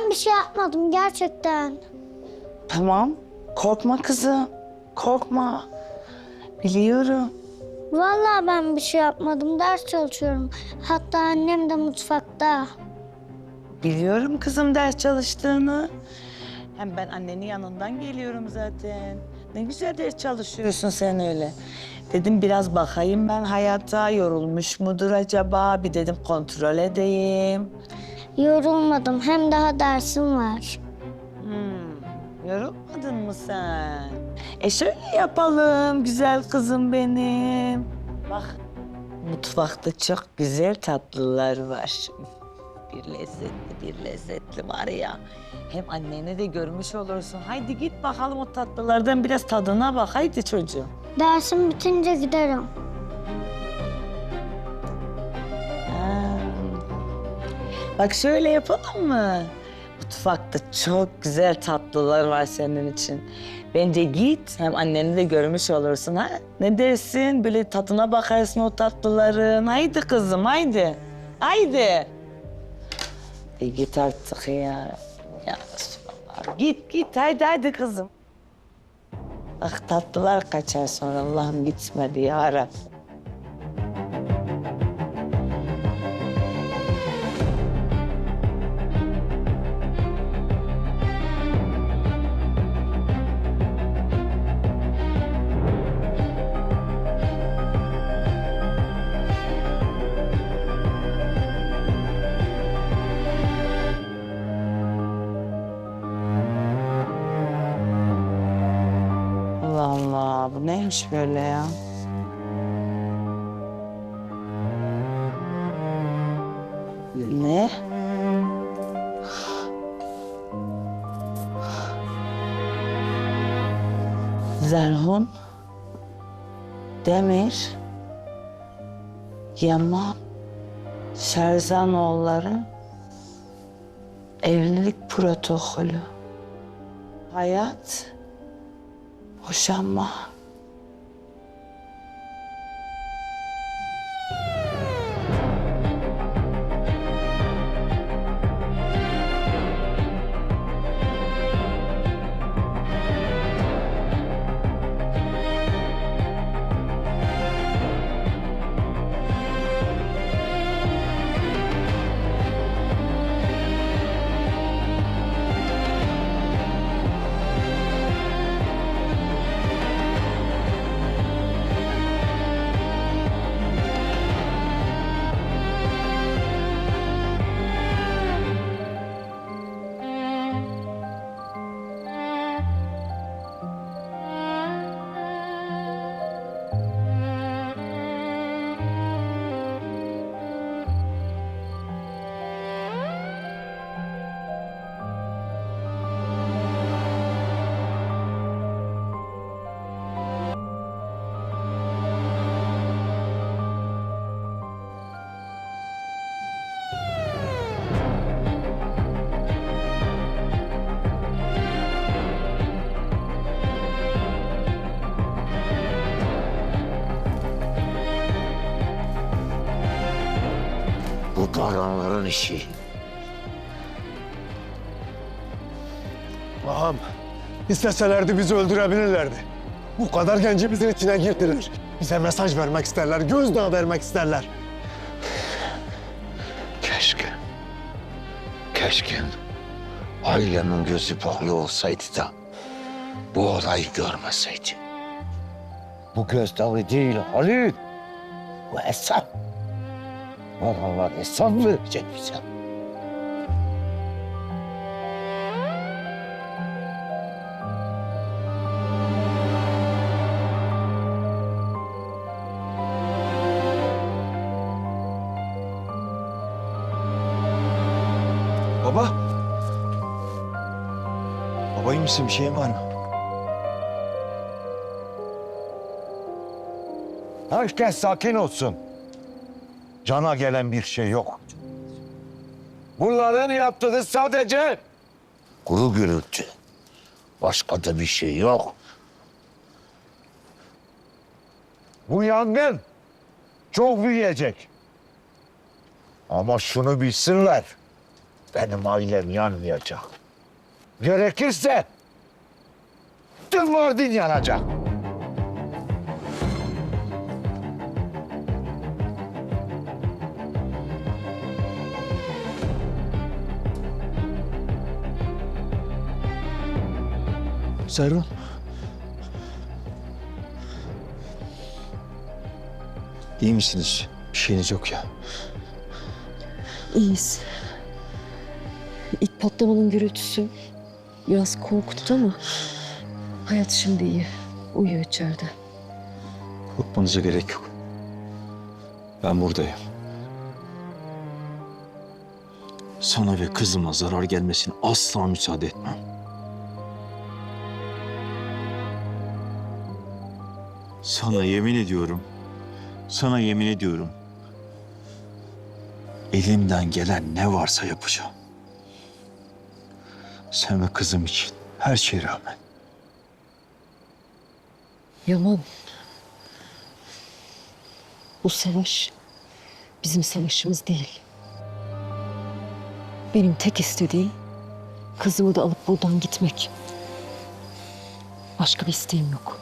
Ben bir şey yapmadım gerçekten. Tamam. Korkma kızım. Korkma. Biliyorum. Vallahi ben bir şey yapmadım. Ders çalışıyorum. Hatta annem de mutfakta. Biliyorum kızım ders çalıştığını. Hem ben annenin yanından geliyorum zaten. Ne güzel ders çalışıyorsun sen öyle. Dedim biraz bakayım ben hayata yorulmuş mudur acaba? Bir dedim kontrol edeyim. Yorulmadım. Hem daha dersim var. Hmm, yorulmadın mı sen? E şöyle yapalım güzel kızım benim. Bak mutfakta çok güzel tatlılar var. Bir lezzetli bir lezzetli var ya. Hem anneni de görmüş olursun. Haydi git bakalım o tatlılardan biraz tadına bak. Haydi çocuğum. Dersim bitince giderim. Bak şöyle yapalım mı? Mutfakta çok güzel tatlılar var senin için. Bence git hem anneni de görmüş olursun ha. Ne dersin? Böyle tadına bakarsın o tatlıların. Haydi kızım haydi. Haydi. E git artık ya. Ya Resulallah. Git git haydi haydi kızım. Bak tatlılar kaçar sonra Allah'ım gitmedi ya Rabbi. Allah Allah bu neymiş böyle ya? Ne? Zerhun, Demir, Yaman, Serzanoğulları, evlilik protokolü, hayat, 我想骂 Bu baronların işi. Ağam, isteselerdi bizi öldürebilirlerdi. Bu kadar gencimizin içine girdiler. Bize mesaj vermek isterler, gözdağı vermek isterler. Keşke. Keşke ailemin gözü bağlı olsaydı da bu olayı görmeseydi. Bu gözdağı değil Halil. Bu hesap. Baronlar hesap verecek bize. Baba. Baba iyi misin? Bir şeyin var mı? Herkes sakin olsun. Cana gelen bir şey yok. Bunların yaptığı sadece Kuru gürültü. Başka da bir şey yok. bu yangın çok büyüyecek. Ama şunu bilsinler. benim ailem yanmayacak. Gerekirse tüm Mardin yanacak. Serun. İyi misiniz? Bir şeyiniz yok ya. İyiyiz. İlk patlamanın gürültüsü biraz korkuttu ama hayat şimdi iyi. Uyuyor içeride. Korkmanıza gerek yok. Ben buradayım. Sana ve kızıma zarar gelmesine asla müsaade etmem. Sana yemin ediyorum. Sana yemin ediyorum. Elimden gelen ne varsa yapacağım. Sen ve kızım için her şeye rağmen. Yaman. Bu savaş bizim savaşımız değil. Benim tek istediğim kızımı da alıp buradan gitmek. Başka bir isteğim yok.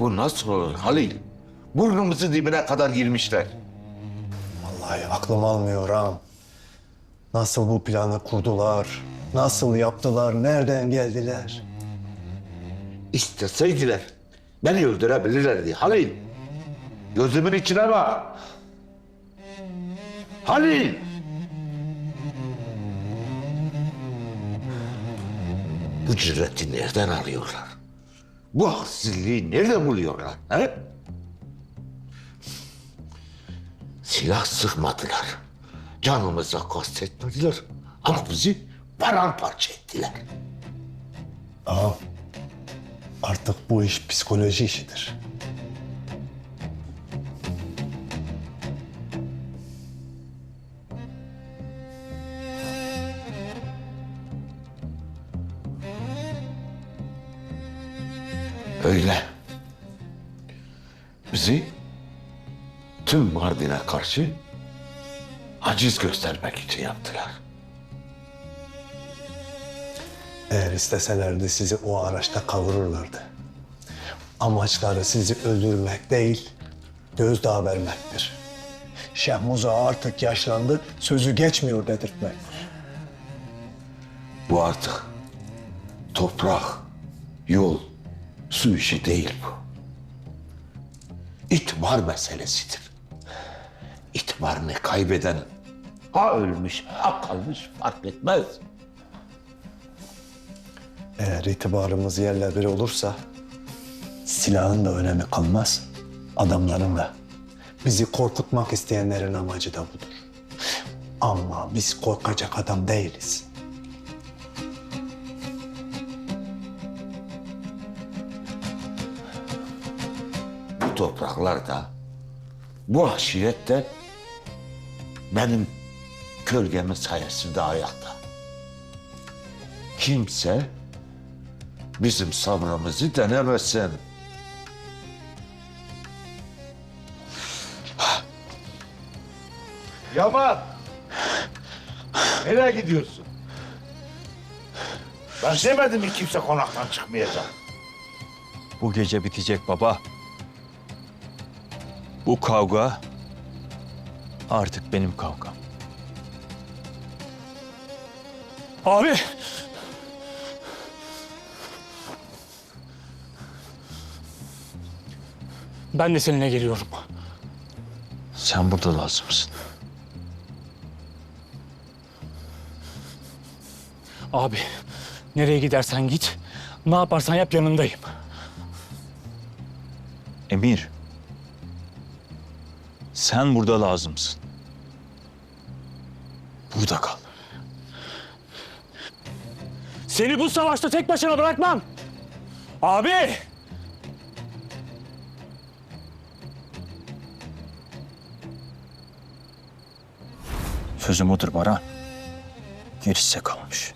Bu nasıl olur Halil? Burnumuzu dibine kadar girmişler. Vallahi aklım almıyor ağam. Nasıl bu planı kurdular? Nasıl yaptılar? Nereden geldiler? İsteseydiler beni öldürebilirlerdi Halil. Gözümün içine bak. Halil! Bu cüreti nereden alıyorlar? Bu haksızlığı nerede buluyorlar? He? Silah sıkmadılar. Canımıza kastetmediler. Ama bizi paramparça ettiler. Ağam, artık bu iş psikoloji işidir. Öyle. Bizi tüm Mardin'e karşı aciz göstermek için yaptılar. Eğer isteselerdi sizi o araçta kavururlardı. Amaçları sizi öldürmek değil, gözdağı vermektir. Şehmuza artık yaşlandı, sözü geçmiyor dedirtmek. Bu artık toprak, yol, su işi değil bu. İtibar meselesidir. İtibarını kaybeden ha ölmüş ha kalmış fark etmez. Eğer itibarımız yerle bir olursa silahın da önemi kalmaz, adamların da. Bizi korkutmak isteyenlerin amacı da budur. Ama biz korkacak adam değiliz. Topraklarda, bu aşirette benim gölgemin sayesinde ayakta. Kimse bizim sabrımızı denemesin. Yaman! Nereye gidiyorsun? Ben demedim mi kimse konaktan çıkmayacak. Bu gece bitecek baba. Bu kavga artık benim kavgam. Abi! Ben de seninle geliyorum. Sen burada lazımsın. Abi, nereye gidersen git, ne yaparsan yap yanındayım. Emir. Sen burada lazımsın. Burada kal. Seni bu savaşta tek başına bırakmam. Abi! Sözüm odur Baran. Gerisi kalmış.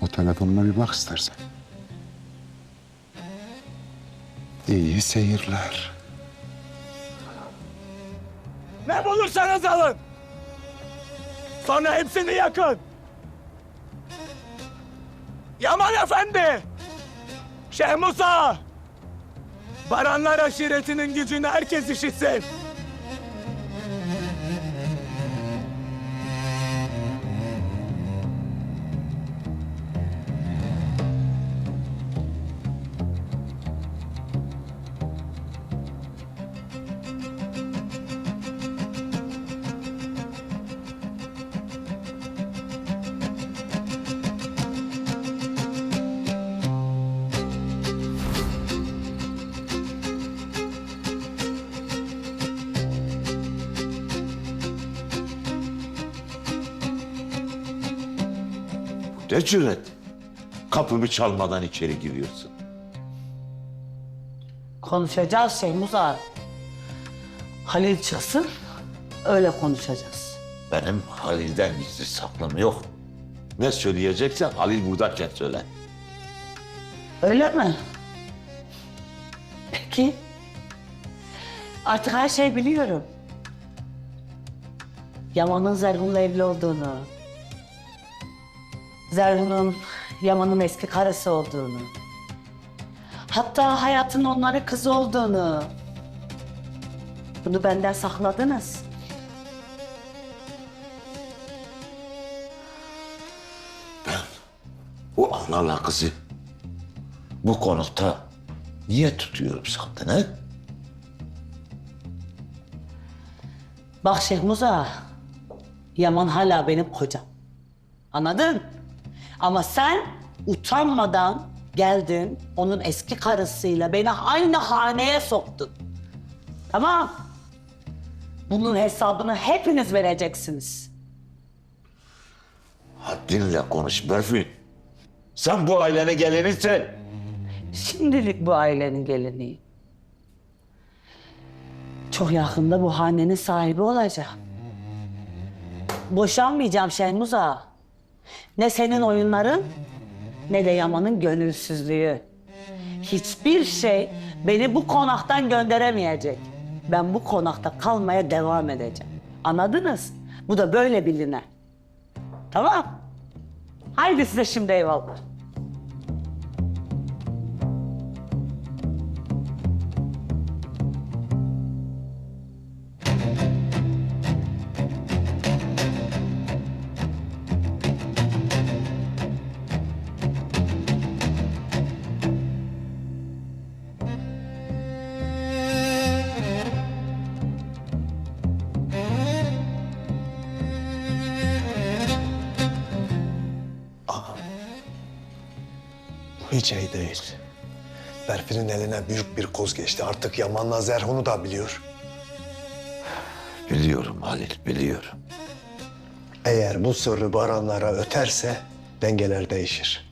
O telefonuna bir bak istersen. İyi seyirler. Ne bulursanız alın. Sonra hepsini yakın. Yaman Efendi. Şeyh Musa. Baranlar aşiretinin gücünü herkes işitsin. Ne cüret? Kapımı çalmadan içeri giriyorsun. Konuşacağız şey Musa. Halil çıksın, öyle konuşacağız. Benim Halil'den gizli saklım yok. Ne söyleyeceksen Halil buradayken söyle. Öyle mi? Peki. Artık her şeyi biliyorum. Yaman'ın Zerhun'la evli olduğunu, Zerhun'un Yaman'ın eski karısı olduğunu, hatta hayatın onlara kızı olduğunu. Bunu benden sakladınız. O anlarla kızı bu konukta niye tutuyorum sandın he? Bak Şeyh Muza, Yaman hala benim kocam. Anladın? Ama sen utanmadan geldin, onun eski karısıyla beni aynı haneye soktun. Tamam. Bunun hesabını hepiniz vereceksiniz. Haddinle konuş Berfin. Sen bu ailenin gelenisin. Şimdilik bu ailenin gelini. Çok yakında bu hanenin sahibi olacağım. Boşanmayacağım Şehmuza. Ne senin oyunların ne de Yaman'ın gönülsüzlüğü. Hiçbir şey beni bu konaktan gönderemeyecek. Ben bu konakta kalmaya devam edeceğim. Anladınız? Bu da böyle biline. Tamam. Haydi size şimdi eyvallah. Hiç iyi değil. Berfin'in eline büyük bir koz geçti. Artık Yaman'la Zerhun'u da biliyor. Biliyorum Halil, biliyorum. Eğer bu sırrı Baranlara öterse dengeler değişir.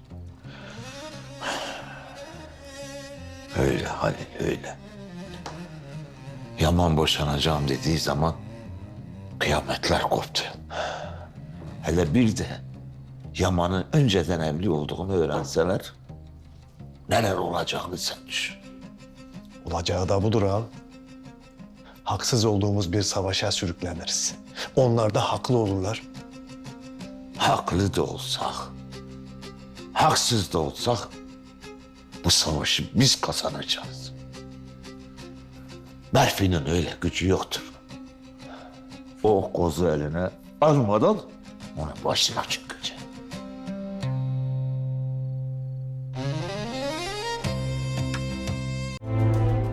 Öyle Halil, öyle. Yaman boşanacağım dediği zaman kıyametler koptu. Hele bir de Yaman'ın önceden evli olduğunu öğrenseler neler olacağını sen düşün. Olacağı da budur ağam. Haksız olduğumuz bir savaşa sürükleniriz. Onlar da haklı olurlar. Haklı da olsak, haksız da olsak bu savaşı biz kazanacağız. Berfi'nin öyle gücü yoktur. O kozu eline almadan onun başına çıkacak.